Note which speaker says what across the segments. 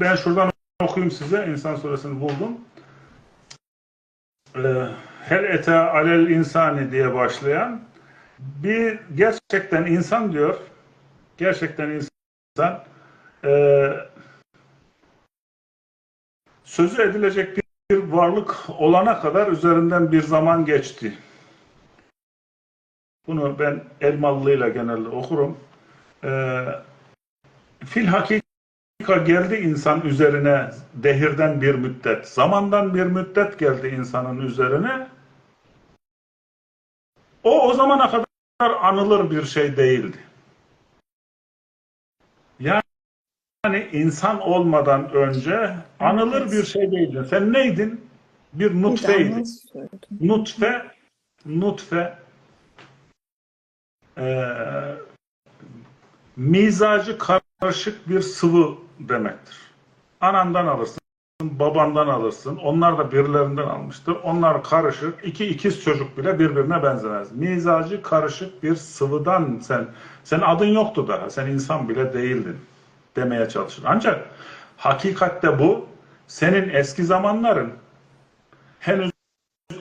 Speaker 1: ben şuradan okuyayım size. İnsan suresini buldum. Ee, Hel ete alel insani diye başlayan bir gerçekten insan diyor. Gerçekten insan e, sözü edilecek bir, bir varlık olana kadar üzerinden bir zaman geçti. Bunu ben Elmallı'yla genelde okurum. Ee, fil hakika geldi insan üzerine dehirden bir müddet, zamandan bir müddet geldi insanın üzerine. O o zamana kadar anılır bir şey değildi. Yani insan olmadan önce anılır bir şey değildi. Sen neydin? Bir nutfeydin. Nutfe, nutfe eee mizacı karışık bir sıvı demektir. Anandan alırsın, babandan alırsın. Onlar da birilerinden almıştır. Onlar karışık. İki ikiz çocuk bile birbirine benzemez. Mizacı karışık bir sıvıdan sen, sen adın yoktu daha. Sen insan bile değildin demeye çalışır. Ancak hakikatte bu senin eski zamanların henüz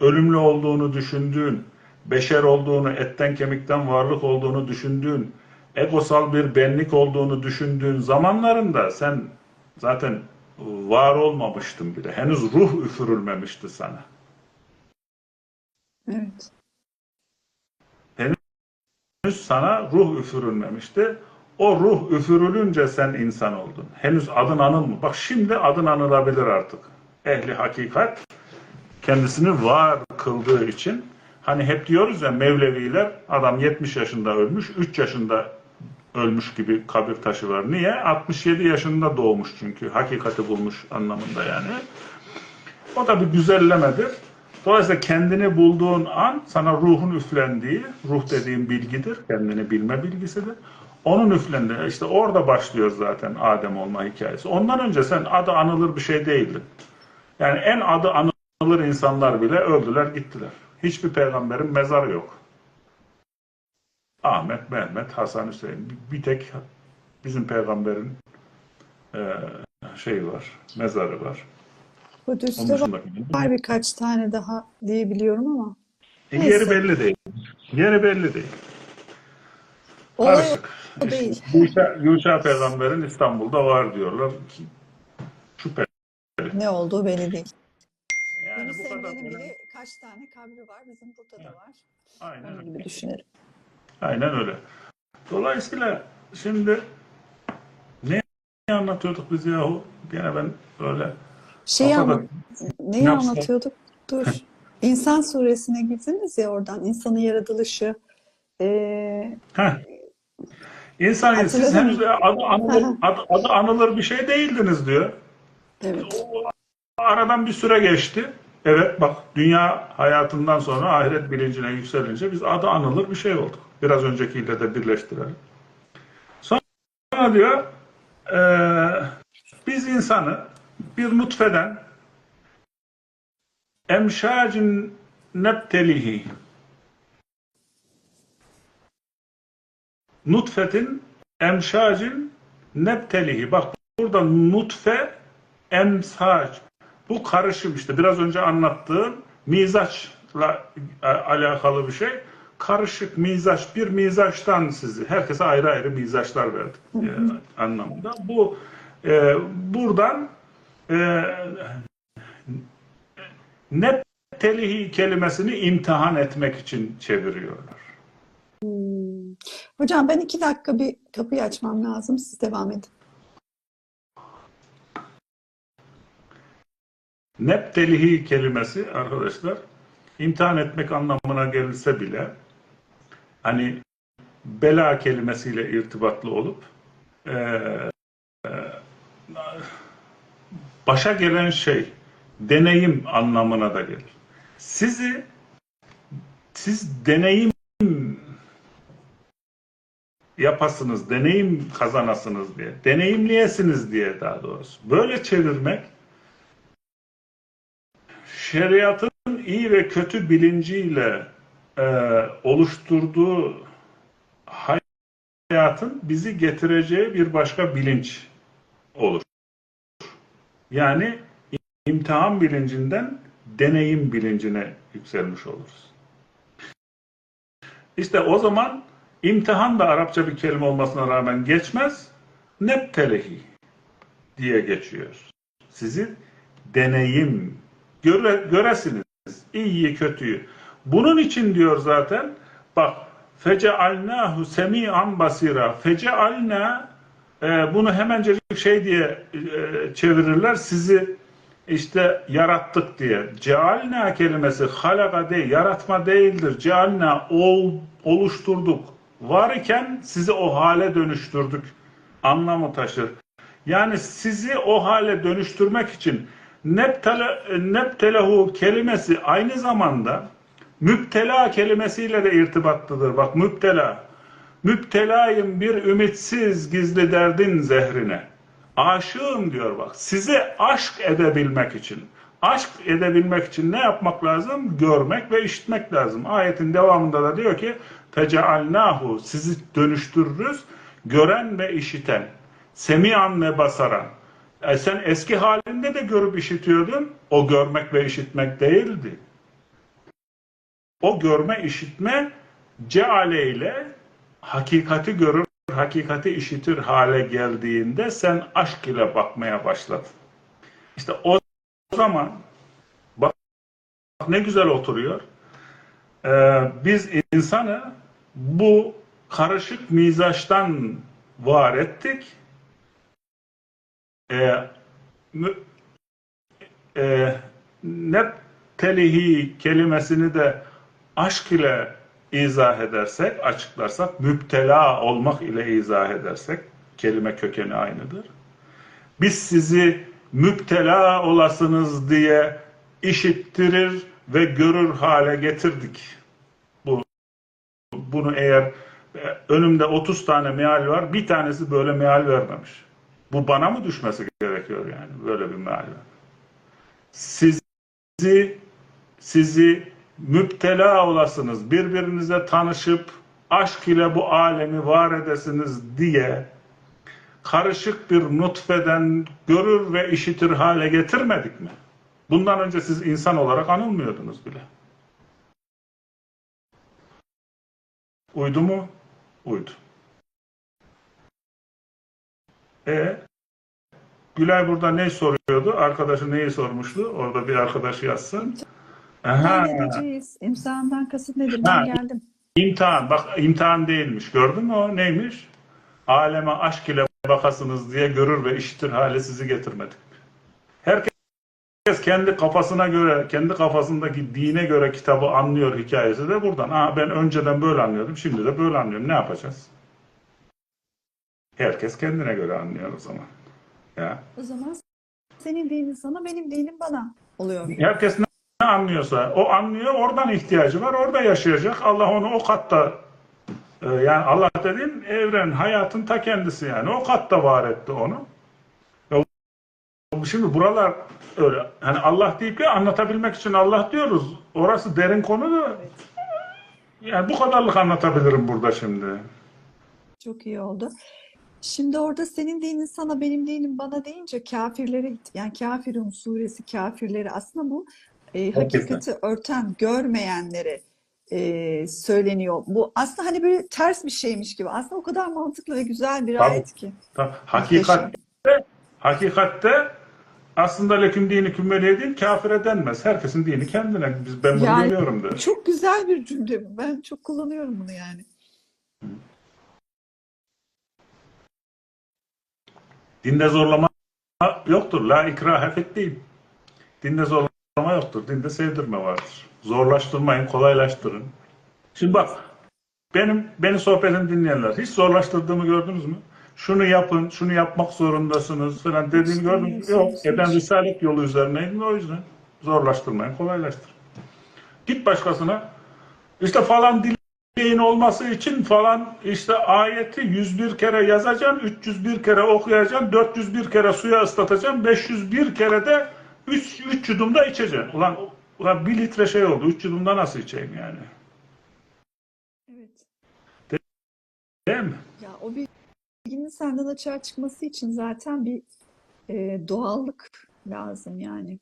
Speaker 1: ölümlü olduğunu düşündüğün, beşer olduğunu, etten kemikten varlık olduğunu düşündüğün, egosal bir benlik olduğunu düşündüğün zamanlarında sen zaten var olmamıştın bile. Henüz ruh üfürülmemişti sana.
Speaker 2: Evet.
Speaker 1: Henüz sana ruh üfürülmemişti. O ruh üfürülünce sen insan oldun. Henüz adın anılmıyor. Bak şimdi adın anılabilir artık. Ehli hakikat kendisini var kıldığı için hani hep diyoruz ya Mevleviler adam 70 yaşında ölmüş, 3 yaşında ölmüş gibi kabir taşı var. Niye? 67 yaşında doğmuş çünkü. Hakikati bulmuş anlamında yani. O da bir güzellemedir. Dolayısıyla kendini bulduğun an sana ruhun üflendiği, ruh dediğim bilgidir, kendini bilme bilgisidir. Onun üflendiği, işte orada başlıyor zaten Adem olma hikayesi. Ondan önce sen adı anılır bir şey değildin. Yani en adı anılır insanlar bile öldüler gittiler. Hiçbir peygamberin mezarı yok. Ahmet, Mehmet, Hasan, Hüseyin. Bir- tek bizim peygamberin eee şeyi var, mezarı var.
Speaker 2: Kudüs'te var,
Speaker 1: dışındaki-
Speaker 2: var birkaç tane daha diyebiliyorum ama
Speaker 1: E,
Speaker 2: Neyse.
Speaker 1: Yeri belli değil. Yeri belli değil.
Speaker 2: olay
Speaker 1: Karışık.
Speaker 2: o değil.
Speaker 1: Yuşa, Yuşa peygamberin İstanbul'da var diyorlar. Ki, şüpheli.
Speaker 2: Ne olduğu belli değil.
Speaker 1: Yani
Speaker 2: Yunus
Speaker 1: bu kadar
Speaker 2: bile kaç tane kabri var. Bizim burada da var.
Speaker 1: Aynen,
Speaker 2: Onun gibi düşünelim.
Speaker 1: Aynen öyle. Dolayısıyla şimdi ne anlatıyorduk biz yahu? Gene ben öyle kafada-
Speaker 2: anlat, neyi
Speaker 1: Ne yapsın?
Speaker 2: anlatıyorduk? Dur. İnsan suresine girdiniz ya oradan. insanın yaratılışı. Ee,
Speaker 1: Heh. İnsan siz
Speaker 2: Hatırladın
Speaker 1: henüz
Speaker 2: mı?
Speaker 1: adı anılır, adı, adı anılır bir şey değildiniz diyor.
Speaker 2: evet.
Speaker 1: O aradan bir süre geçti. Evet bak dünya hayatından sonra ahiret bilincine yükselince biz adı anılır bir şey olduk. Biraz öncekiyle de birleştirelim. Sonra diyor eee, biz insanı bir nutfeden emşacin nebtelihi nutfetin emşacin nebtelihi bak burada nutfe emsaç bu karışım işte biraz önce anlattığım mizaçla e, alakalı bir şey. Karışık mizaç bir mizaçtan sizi herkese ayrı ayrı mizaçlar verdik e, anlamında. Bu e, buradan e, neptelihi kelimesini imtihan etmek için çeviriyorlar.
Speaker 2: Hmm. Hocam ben iki dakika bir kapıyı açmam lazım. Siz devam edin.
Speaker 1: Neptelihi kelimesi arkadaşlar imtihan etmek anlamına gelirse bile hani bela kelimesiyle irtibatlı olup eee, eee, başa gelen şey deneyim anlamına da gelir. Sizi siz deneyim yapasınız, deneyim kazanasınız diye, deneyimleyesiniz diye daha doğrusu. Böyle çevirmek şeriatın iyi ve kötü bilinciyle e, oluşturduğu hayatın bizi getireceği bir başka bilinç olur. Yani imtihan bilincinden deneyim bilincine yükselmiş oluruz. İşte o zaman imtihan da Arapça bir kelime olmasına rağmen geçmez. Neptelehi diye geçiyor. Sizi deneyim göre, göresiniz. İyiyi kötüyü. Bunun için diyor zaten bak fecealnahu semi'an basira. Fecealna e, bunu hemencecik şey diye e, çevirirler. Sizi işte yarattık diye. Cealna kelimesi halaka değil, yaratma değildir. Cealna ol, oluşturduk. Var iken sizi o hale dönüştürdük. Anlamı taşır. Yani sizi o hale dönüştürmek için neptele, neptelehu kelimesi aynı zamanda müptela kelimesiyle de irtibatlıdır. Bak müptela. Müptelayım bir ümitsiz gizli derdin zehrine. Aşığım diyor bak. Size aşk edebilmek için. Aşk edebilmek için ne yapmak lazım? Görmek ve işitmek lazım. Ayetin devamında da diyor ki Fecealnahu sizi dönüştürürüz gören ve işiten. Semian ve basaran. E sen eski halinde de görüp işitiyordun. O görmek ve işitmek değildi. O görme işitme ceale ile hakikati görür, hakikati işitir hale geldiğinde sen aşk ile bakmaya başladın. İşte o zaman bak ne güzel oturuyor. Ee, biz insanı bu karışık mizaçtan var ettik. Ee, mü- e, neptelihi kelimesini de aşk ile izah edersek, açıklarsak, müptela olmak ile izah edersek, kelime kökeni aynıdır. Biz sizi müptela olasınız diye işittirir ve görür hale getirdik. Bu bunu eğer e, önümde 30 tane meal var, bir tanesi böyle meal vermemiş. Bu bana mı düşmesi gerekiyor yani böyle bir meal? Sizi sizi müptela olasınız, birbirinize tanışıp aşk ile bu alemi var edesiniz diye karışık bir nutfeden görür ve işitir hale getirmedik mi? Bundan önce siz insan olarak anılmıyordunuz bile. Uydu mu? Uydu. E Gülay burada ne soruyordu? Arkadaşı neyi sormuştu? Orada bir arkadaş yazsın. Aha.
Speaker 2: Ne edeceğiz? İmtihandan kasıt nedir?
Speaker 1: Ha.
Speaker 2: Ben geldim.
Speaker 1: İmtihan. Bak imtihan değilmiş. Gördün mü o? Neymiş? Aleme aşk ile bakasınız diye görür ve işitir hale sizi getirmedik. Herkes kendi kafasına göre, kendi kafasındaki dine göre kitabı anlıyor hikayesi de buradan. Aa ben önceden böyle anlıyordum, şimdi de böyle anlıyorum. Ne yapacağız? Herkes kendine göre anlıyor o zaman. Ya.
Speaker 2: O zaman senin dinin sana, benim dinim bana oluyor.
Speaker 1: Herkes ne ne anlıyorsa o anlıyor, oradan ihtiyacı var, orada yaşayacak. Allah onu o katta e, yani Allah dediğin evren, hayatın ta kendisi yani. O katta var etti onu. Ya, şimdi buralar öyle. Hani Allah deyip de anlatabilmek için Allah diyoruz. Orası derin konu da yani bu kadarlık anlatabilirim burada şimdi.
Speaker 2: Çok iyi oldu. Şimdi orada senin dinin sana, benim dinim bana deyince kafirlere, yani Kafirun suresi kafirleri aslında bu e, hakikati örten, görmeyenlere e, söyleniyor. Bu aslında hani böyle ters bir şeymiş gibi. Aslında o kadar mantıklı ve güzel bir
Speaker 1: Tabii.
Speaker 2: ayet ki.
Speaker 1: Ta- Hakikatte, hakikatte aslında leküm dini kümmeliye değil kafire denmez. Herkesin dini kendine. Biz, ben bunu
Speaker 2: Yani-
Speaker 1: görüyorum da.
Speaker 2: Çok güzel bir cümle bu. Ben çok kullanıyorum bunu yani.
Speaker 1: Dinde zorlama yoktur. La ikrahe fit değil. Dinde zorlama yoktur. Dinde sevdirme vardır. Zorlaştırmayın, kolaylaştırın. Şimdi bak, benim beni sohbetimi dinleyenler hiç zorlaştırdığımı gördünüz mü? Şunu yapın, şunu yapmak zorundasınız falan dediğimi gördünüz mü? Yok. E ben Risalet yolu üzerineydim o yüzden. Zorlaştırmayın, kolaylaştırın. Git başkasına. İşte falan dileğin olması için falan işte ayeti 101 kere yazacaksın, 301 kere okuyacaksın, 401 kere suya ıslatacaksın, 501 kere de 3, 3 yudumda içeceksin. Ulan, ulan bir litre şey oldu, 3 yudumda nasıl içeyim yani?
Speaker 2: Evet.
Speaker 1: Değil mi?
Speaker 2: Ya o bilginin senden açığa çıkması için zaten bir e, doğallık lazım yani.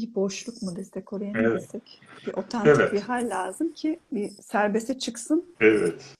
Speaker 2: Bir boşluk mu desek oraya ne
Speaker 1: Evet.
Speaker 2: desek? Bir otantik
Speaker 1: Evet.
Speaker 2: bir hal lazım ki bir serbeste çıksın.
Speaker 1: Evet.